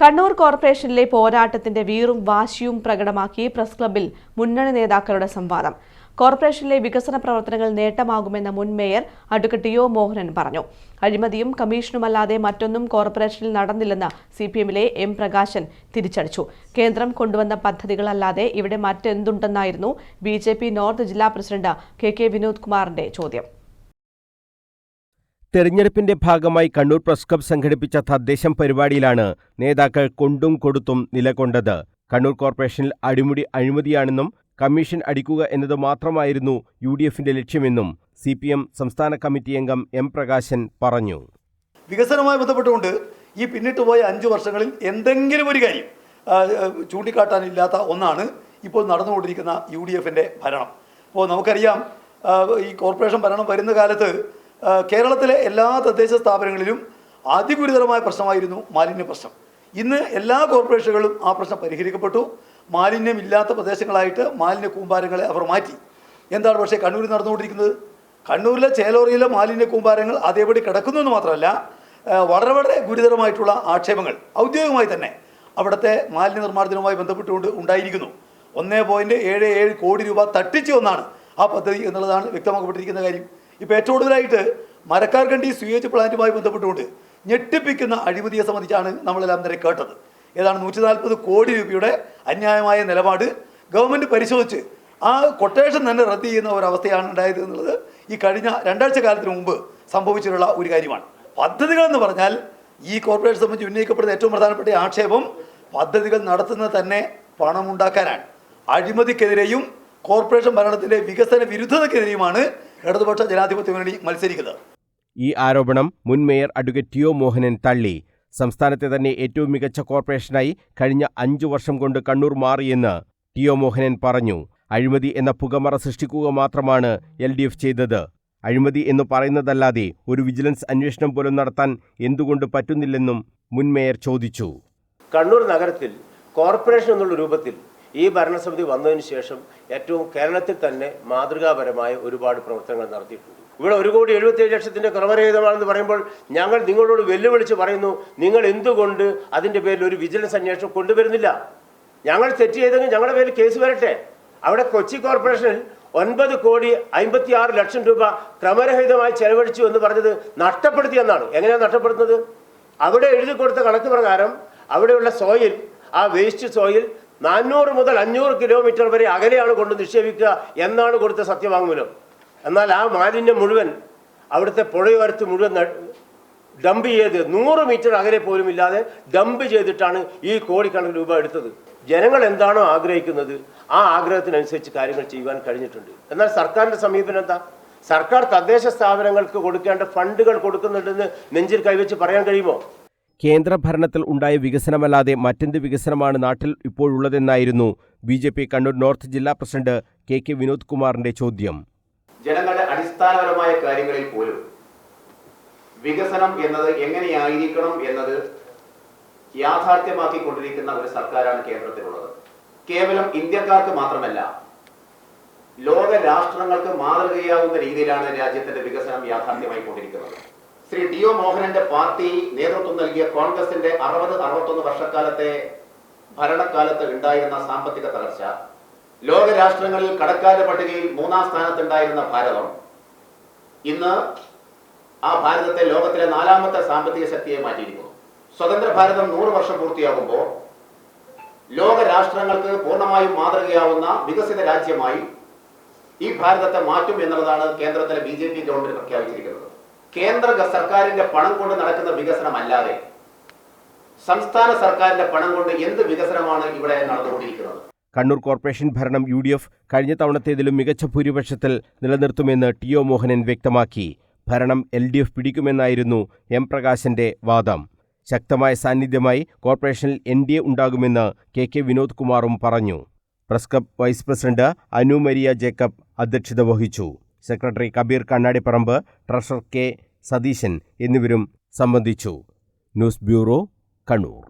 കണ്ണൂർ കോർപ്പറേഷനിലെ പോരാട്ടത്തിന്റെ വീറും വാശിയും പ്രകടമാക്കി പ്രസ് ക്ലബ്ബിൽ മുന്നണി നേതാക്കളുടെ സംവാദം. കോർപ്പറേഷനിലെ വികസന പ്രവർത്തനങ്ങൾ നേട്ടമാകുമെന്ന മുൻ mayor advocate T O Mohanan പറഞ്ഞു. അഴിമതിയും കമ്മീഷനുമല്ലാതെ മറ്റൊന്നും കോർപ്പറേഷനിൽ നടന്നില്ലെന്ന് സി പി എമ്മിലെ എം പ്രകാശൻ തിരിച്ചടിച്ചു. കേന്ദ്രം കൊണ്ടുവന്ന പദ്ധതികളല്ലാതെ ഇവിടെ മറ്റെന്തുണ്ടെന്നായിരുന്നു ബി ജെ പി നോർത്ത് ജില്ലാ പ്രസിഡന്റ് കെ കെ വിനോദ് കുമാറിന്റെ ചോദ്യം. തെരഞ്ഞെടുപ്പിന്റെ ഭാഗമായി കണ്ണൂർ പ്രസ് ക്ലബ് സംഘടിപ്പിച്ച തദ്ദേശം പരിപാടിയിലാണ് നേതാക്കൾ കൊണ്ടും കൊടുത്തും നിലകൊണ്ടത്. കണ്ണൂർ കോർപ്പറേഷനിൽ അടിമുടി അഴിമതിയാണെന്നും കമ്മീഷൻ അടിക്കുക എന്നത് മാത്രമായിരുന്നു യു ഡി എഫിന്റെ ലക്ഷ്യമെന്നും സി പി എം സംസ്ഥാന കമ്മിറ്റി അംഗം എം പ്രകാശൻ പറഞ്ഞു. വികസനവുമായി ബന്ധപ്പെട്ടുകൊണ്ട് ഈ പിന്നിട്ട് പോയ അഞ്ച് വർഷങ്ങളിൽ എന്തെങ്കിലും ഒരു കാര്യം ചൂണ്ടിക്കാട്ടാനില്ലാത്ത ഒന്നാണ് ഇപ്പോൾ നടന്നുകൊണ്ടിരിക്കുന്ന യു ഡി എഫിന്റെ ഭരണം. അപ്പോൾ നമുക്കറിയാം ഈ കോർപ്പറേഷൻ ഭരണം വരുന്ന കാലത്ത് കേരളത്തിലെ എല്ലാ തദ്ദേശ സ്ഥാപനങ്ങളിലും അതിഗുരുതരമായ പ്രശ്നമായിരുന്നു മാലിന്യ പ്രശ്നം. ഇന്ന് എല്ലാ കോർപ്പറേഷനുകളും ആ പ്രശ്നം പരിഹരിക്കപ്പെട്ടു. മാലിന്യമില്ലാത്ത പ്രദേശങ്ങളായിട്ട് മാലിന്യ കൂമ്പാരങ്ങളെ അവർ മാറ്റി. എന്താണ് പക്ഷേ കണ്ണൂരിൽ നടന്നുകൊണ്ടിരിക്കുന്നത്? കണ്ണൂരിലെ ചേലോറിയിലെ മാലിന്യ കൂമ്പാരങ്ങൾ അതേപടി കിടക്കുന്നു എന്ന് മാത്രമല്ല വളരെ വളരെ ഗുരുതരമായിട്ടുള്ള ആക്ഷേപങ്ങൾ ഔദ്യോഗികമായി തന്നെ അവിടുത്തെ മാലിന്യ നിർമ്മാർജനവുമായി ബന്ധപ്പെട്ടുകൊണ്ട് ഉണ്ടായിരിക്കുന്നു. ഒന്നേ പോയിന്റ് ഏഴ് ഏഴ് കോടി രൂപ തട്ടിച്ചു ആ പദ്ധതി എന്നുള്ളതാണ് വ്യക്തമാക്കപ്പെട്ടിരിക്കുന്ന കാര്യം. ഇപ്പോൾ ഏറ്റവും കൂടുതലായിട്ട് മരക്കാർക്കണ്ടി സ്വീവേജ് പ്ലാന്റുമായി ബന്ധപ്പെട്ടുകൊണ്ട് ഞെട്ടിപ്പിക്കുന്ന അഴിമതിയെ സംബന്ധിച്ചാണ് നമ്മളെല്ലാം നേരെ കേട്ടത്. ഏതാണ് നൂറ്റി നാൽപ്പത് കോടി രൂപയുടെ അന്യായമായ നിലപാട് ഗവൺമെന്റ് പരിശോധിച്ച് ആ കൊട്ടേഷൻ തന്നെ റദ്ദ് ചെയ്യുന്ന ഒരവസ്ഥയാണ് ഉണ്ടായത് എന്നുള്ളത് ഈ കഴിഞ്ഞ രണ്ടാഴ്ച കാലത്തിന് മുമ്പ് സംഭവിച്ചിട്ടുള്ള ഒരു കാര്യമാണ്. പദ്ധതികളെന്ന് പറഞ്ഞാൽ ഈ കോർപ്പറേഷൻ സംബന്ധിച്ച് ഉന്നയിക്കപ്പെടുന്ന ഏറ്റവും പ്രധാനപ്പെട്ട ആക്ഷേപം പദ്ധതികൾ നടത്തുന്നത് തന്നെ പണമുണ്ടാക്കാനാണ്. അഴിമതിക്കെതിരെയും കോർപ്പറേഷൻ ഭരണത്തിന്റെ വികസന വിരുദ്ധതയ്ക്കെതിരെയുമാണ് ഇടതുപക്ഷ ജനാധിപത്യ മുന്നണി മത്സരിക്കുന്നത്. ഈ ആരോപണം മുൻ mayor advocate T O Mohanan തള്ളി. സംസ്ഥാനത്തെ തന്നെ ഏറ്റവും മികച്ച കോർപ്പറേഷനായി കഴിഞ്ഞ അഞ്ചു വർഷം കൊണ്ട് കണ്ണൂർ മാറിയെന്ന് ടി ഒ മോഹനൻ പറഞ്ഞു. അഴിമതി എന്ന പുകമറ സൃഷ്ടിക്കുക മാത്രമാണ് എൽ ഡി എഫ് ചെയ്തത്. അഴിമതി എന്ന് പറയുന്നതല്ലാതെ ഒരു വിജിലൻസ് അന്വേഷണം പോലും നടത്താൻ എന്തുകൊണ്ട് പറ്റുന്നില്ലെന്നും മുൻ മേയർ ചോദിച്ചു. കണ്ണൂർ നഗരത്തിൽ കോർപ്പറേഷൻ എന്നുള്ള രൂപത്തിൽ ഈ ഭരണസമിതി വന്നതിന് ശേഷം ഏറ്റവും കേരളത്തിൽ തന്നെ മാതൃകാപരമായ ഒരുപാട് പ്രവർത്തനങ്ങൾ നടത്തിയിട്ടുണ്ട്. ഇവിടെ ഒരു കോടി എഴുപത്തിയേഴ് ലക്ഷത്തിന്റെ ക്രമരഹിതമാണെന്ന് പറയുമ്പോൾ ഞങ്ങൾ നിങ്ങളോട് വെല്ലുവിളിച്ച് പറയുന്നു നിങ്ങൾ എന്തുകൊണ്ട് അതിന്റെ പേരിൽ ഒരു വിജിലൻസ് അന്വേഷണം കൊണ്ടുവരുന്നില്ല? ഞങ്ങൾ തെറ്റ് ചെയ്തെങ്കിൽ ഞങ്ങളുടെ പേരിൽ കേസ് വരട്ടെ? അവിടെ കൊച്ചി കോർപ്പറേഷനിൽ ഒൻപത് കോടി അമ്പത്തി ആറ് ലക്ഷം രൂപ ക്രമരഹിതമായി ചെലവഴിച്ചു എന്ന് പറഞ്ഞത് നഷ്ടപ്പെടുത്തിയെന്നാണ് എങ്ങനെയാണ് നഷ്ടപ്പെടുത്തുന്നത്? അവിടെ എഴുതി കൊടുത്ത കണക്ക് പ്രകാരം അവിടെയുള്ള സോയിൽ ആ വേസ്റ്റ് സോയിൽ നാനൂറ് മുതൽ അഞ്ഞൂറ് കിലോമീറ്റർ വരെ അകലെയാണ് കൊണ്ട് നിക്ഷേപിക്കുക എന്നാണ് കൊടുത്ത സത്യവാങ്മൂലം. എന്നാൽ ആ മാലിന്യം മുഴുവൻ അവിടുത്തെ പുഴയോരത്ത് മുഴുവൻ ഡംപ് ചെയ്ത് നൂറ് മീറ്റർ അകലെ പോലും ഇല്ലാതെ ഡംപ് ചെയ്തിട്ടാണ് ഈ കോടിക്കണക്കിന് രൂപ എടുത്തത്. ജനങ്ങൾ എന്താണോ ആഗ്രഹിക്കുന്നത് ആ ആഗ്രഹത്തിനനുസരിച്ച് കാര്യങ്ങൾ ചെയ്യുവാൻ കഴിഞ്ഞിട്ടുണ്ട്. എന്നാൽ സർക്കാരിന്റെ സമീപനം എന്താ? സർക്കാർ തദ്ദേശ സ്ഥാപനങ്ങൾക്ക് കൊടുക്കേണ്ട ഫണ്ടുകൾ കൊടുക്കുന്നുണ്ടെന്ന് നെഞ്ചിൽ കൈവച്ച് പറയാൻ കഴിയുമോ? കേന്ദ്ര ഭരണത്തിൽ ഉണ്ടായ വികസനമല്ലാതെ മറ്റെന്ത് വികസനമാണ് നാട്ടിൽ ഇപ്പോഴുള്ളതെന്നായിരുന്നു B J P Kannur north ജില്ലാ പ്രസിഡന്റ് കെ കെ വിനോദ് കുമാറിന്റെ ചോദ്യം. ജനങ്ങളുടെ അടിസ്ഥാനപരമായ കാര്യങ്ങളിൽ പോലും വികസനം എന്നത് എങ്ങനെയായിരിക്കണം എന്നത് യാഥാർത്ഥ്യമാക്കിക്കൊണ്ടിരിക്കുന്ന ഒരു സർക്കാരാണ് കേന്ദ്രത്തിലുള്ളത് കേവലം ഇന്ത്യക്കാർക്ക് മാത്രമല്ല ലോക രാഷ്ട്രങ്ങൾക്ക് മാതൃകയാവുന്ന രീതിയിലാണ് രാജ്യത്തിന്റെ വികസനം യാഥാർത്ഥ്യമായിക്കൊണ്ടിരിക്കുന്നത്. ശ്രീ ഡി ഒ മോഹനന്റെ പാർട്ടി നേതൃത്വം നൽകിയ കോൺഗ്രസിന്റെ അറുപത് അറുപത്തൊന്ന് വർഷക്കാലത്തെ ഭരണകാലത്ത് ഉണ്ടായിരുന്ന സാമ്പത്തിക തകർച്ച ലോക രാഷ്ട്രങ്ങളിൽ കടക്കാരുടെ പട്ടികയിൽ മൂന്നാം സ്ഥാനത്തുണ്ടായിരുന്ന ഭാരതം ഇന്ന് ആ ഭാരതത്തെ ലോകത്തിലെ നാലാമത്തെ സാമ്പത്തിക ശക്തിയെ മാറ്റിയിരിക്കുന്നു. സ്വതന്ത്ര ഭാരതം നൂറ് വർഷം പൂർത്തിയാകുമ്പോൾ ലോക രാഷ്ട്രങ്ങൾക്ക് പൂർണമായും മാതൃകയാവുന്ന വികസിത രാജ്യമായി ഈ ഭാരതത്തെ മാറ്റും എന്നുള്ളതാണ് കേന്ദ്രത്തിലെ ബി ജെ പി ഗവൺമെന്റ് പ്രഖ്യാപിച്ചിരിക്കുന്നത്. കേന്ദ്ര സർക്കാരിന്റെ പണം കൊണ്ട് നടക്കുന്ന വികസനമല്ലാതെ സംസ്ഥാന സർക്കാരിന്റെ പണം കൊണ്ട് എന്ത് വികസനമാണ് ഇവിടെ നടന്നുകൊണ്ടിരിക്കുന്നത്? കണ്ണൂർ കോർപ്പറേഷൻ ഭരണം യു ഡി എഫ് കഴിഞ്ഞ തവണത്തേതിലും മികച്ച ഭൂരിപക്ഷത്തിൽ നിലനിർത്തുമെന്ന് ടി ഒ മോഹനൻ വ്യക്തമാക്കി. ഭരണം എൽ ഡി എഫ് പിടിക്കുമെന്നായിരുന്നു എം പ്രകാശന്റെ വാദം. ശക്തമായ സാന്നിധ്യമായി കോർപ്പറേഷനിൽ എൻ ഡി എ ഉണ്ടാകുമെന്ന് കെ കെ വിനോദ് കുമാറും പറഞ്ഞു. Press club vice president Anu Maria Jacob അധ്യക്ഷത വഹിച്ചു. Secretary Kabir Kannadiparamba treasurer K Satheesan എന്നിവരും സംബന്ധിച്ചു. News bureau Kannur.